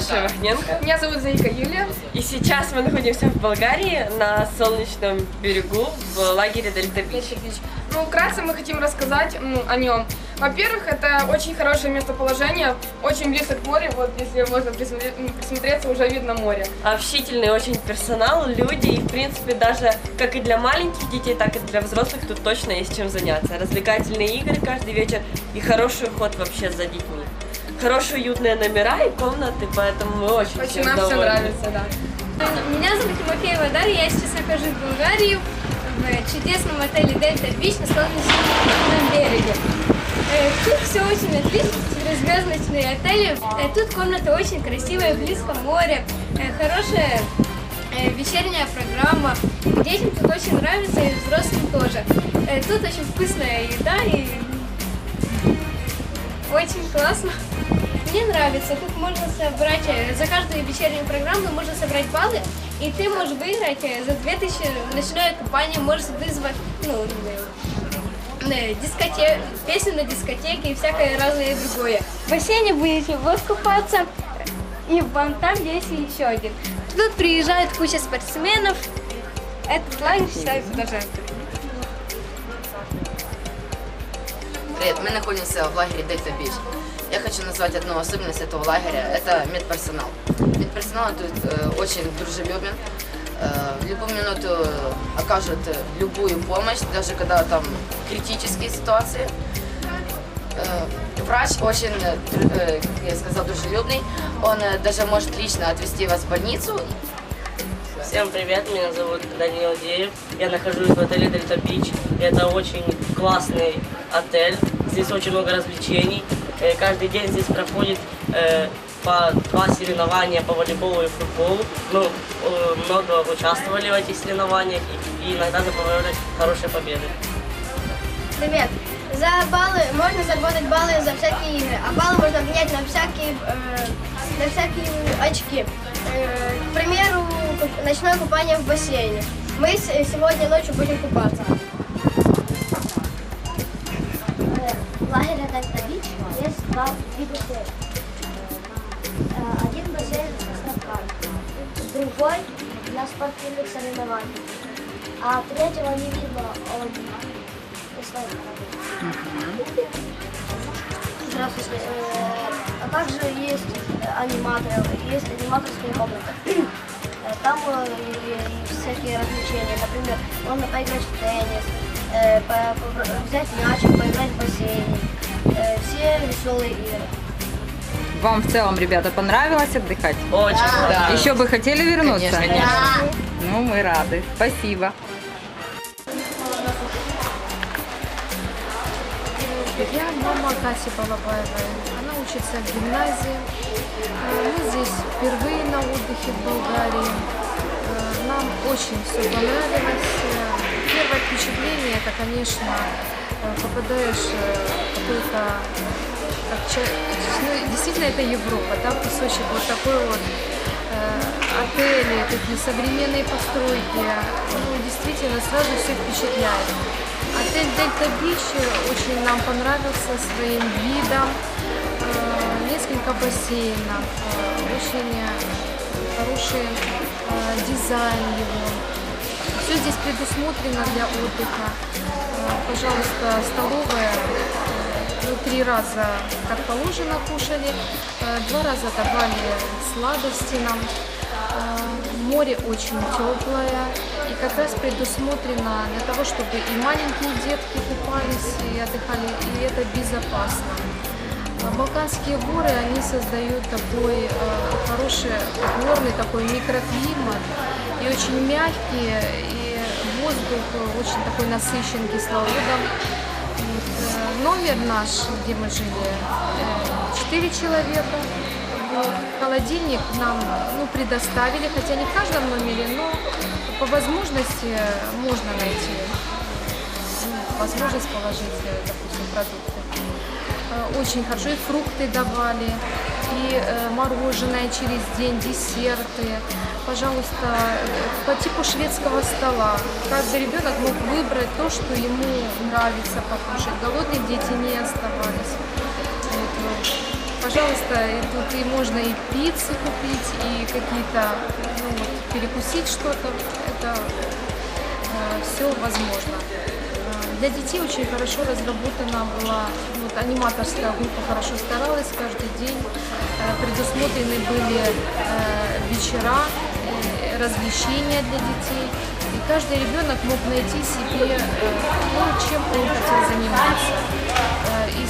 Здравствуйте, меня зовут Саша Вахненко. Меня зовут Заика Юлия. И сейчас мы находимся в Болгарии на солнечном берегу в лагере Дельта Бич. Ну, вкратце мы хотим рассказать ну, о нем. Во-первых, это очень хорошее местоположение, очень близко к морю. Вот если можно присмотреться, уже видно море. Общительный очень персонал, люди, и в принципе даже как и для маленьких детей, так и для взрослых тут точно есть чем заняться. Развлекательные игры каждый вечер и хороший уход вообще за детьми. Хорошие уютные номера и комнаты, поэтому мы очень, Очень всем нам все довольны. нравится, да. Меня зовут Тимофеева Дарья, я сейчас нахожусь в Болгарии, в чудесном отеле Дельта Бич на солнечном береге. Э, Тут все очень отлично, четырехзвездочные отели. Э, Тут комната очень красивая, близко море, э, хорошая вечерняя программа. Детям тут очень нравится и взрослым тоже. Тут очень вкусная еда и очень классно. Мне нравится. Тут можно собрать, э, за каждую вечернюю программу можно собрать баллы, и ты можешь выиграть э, за 2000 ночное купание, можешь вызвать, ну, э, дискоте... песню на дискотеке и всякое разное другое. В бассейне будете вот купаться, и вон там есть еще один. Тут приезжает куча спортсменов. Этот лагерь считается даже Привет, мы находимся в лагере Дельта Бич. Я хочу назвать одну особенность этого лагеря. Это медперсонал. Медперсонал тут э, очень дружелюбен. Э, в любую минуту окажут э, любую помощь, даже когда там критические ситуации. Э, врач очень, э, э, я сказал, дружелюбный. Он э, даже может лично отвезти вас в больницу Всем привет, меня зовут Даниил Деев. Я нахожусь в отеле Дельта Бич. Это очень классный отель. Здесь очень много развлечений. Э, Каждый день здесь проходит э, по два соревнования по волейболу и футболу. Мы э, много участвовали в этих соревнованиях и, иногда забывали хорошие победы. Привет. За баллы можно заработать баллы за всякие игры, а баллы можно обменять на всякие, э, на всякие очки. Э, к примеру, ночное купание в бассейне. Мы сегодня ночью будем купаться. Дельта Бич есть два вида бассейна. Один бассейн с каскадом, другой для спортивных соревнований. А третьего не видно, он. Здравствуйте. Э, А также есть аниматоры, есть аниматорская комната. Э, Там э, всякие развлечения. Например, можно поиграть в теннис, взять мячик, поиграть в бассейне. Э, Все веселые игры. Вам в целом, ребята, понравилось отдыхать? Очень Еще бы хотели вернуться? Конечно, Ну, мы рады. Спасибо. Я мама Кати Балабаевой. Она учится в гимназии. Э, Мы здесь впервые на отдыхе в Болгарии. Э, Нам очень все понравилось. Э, Первое впечатление, это, конечно, попадаешь э, в какой-то как ча- ну, действительно это Европа, да, кусочек вот такой вот э, отели, такие современные постройки. Ну, действительно, сразу все впечатляет. Отель Дельта Бич очень нам понравился своим видом, э, несколько бассейнов, э, очень э, хороший э, дизайн его. Все здесь предусмотрено для отдыха. Э, Пожалуйста, столовая. э, Мы три раза, как положено, кушали. Э, Два раза давали сладости нам. Э, Море очень теплое и как раз предусмотрено для того, чтобы и маленькие детки купались и отдыхали, и это безопасно. А Балканские горы, они создают такой э, хороший горный такой микроклимат и очень мягкие, воздух э, очень такой насыщен кислородом. Вот, э, номер наш, где мы жили, э, четыре человека. Вот. Холодильник нам ну, предоставили, хотя не в каждом номере, но по возможности можно найти ну, возможность положить, э, допустим, продукты. Э, Очень хорошо. И фрукты давали, и э, мороженое через день, десерты. Пожалуйста, э, по типу шведского стола. Каждый ребенок мог выбрать то, что ему нравится покушать. Голодные дети не оставались. Вот, э, пожалуйста, и тут и можно и пиццы купить, и какие-то, ну, перекусить что-то. Это все возможно. Для детей очень хорошо разработана была вот, аниматорская группа, хорошо старалась каждый день. Э, Предусмотрены были э, вечера, э, развлечения для детей. И каждый ребенок мог найти себе, ну, чем он хотел заниматься. И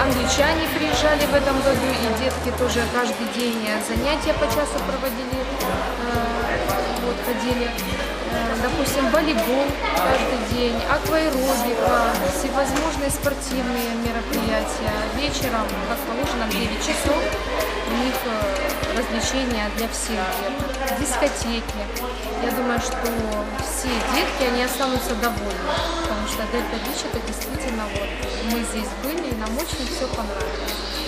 англичане приезжали в этом году, и детки тоже каждый день занятия по часу проводили, вот, ходили. Допустим, волейбол каждый день, акваэробика, всевозможные спортивные мероприятия. Вечером, как положено, в 9 часов у них э, развлечения для всех деток, дискотеки. Я думаю, что все детки, они останутся довольны, потому что Дельта Бич это действительно вот, мы здесь были, и нам очень все понравилось.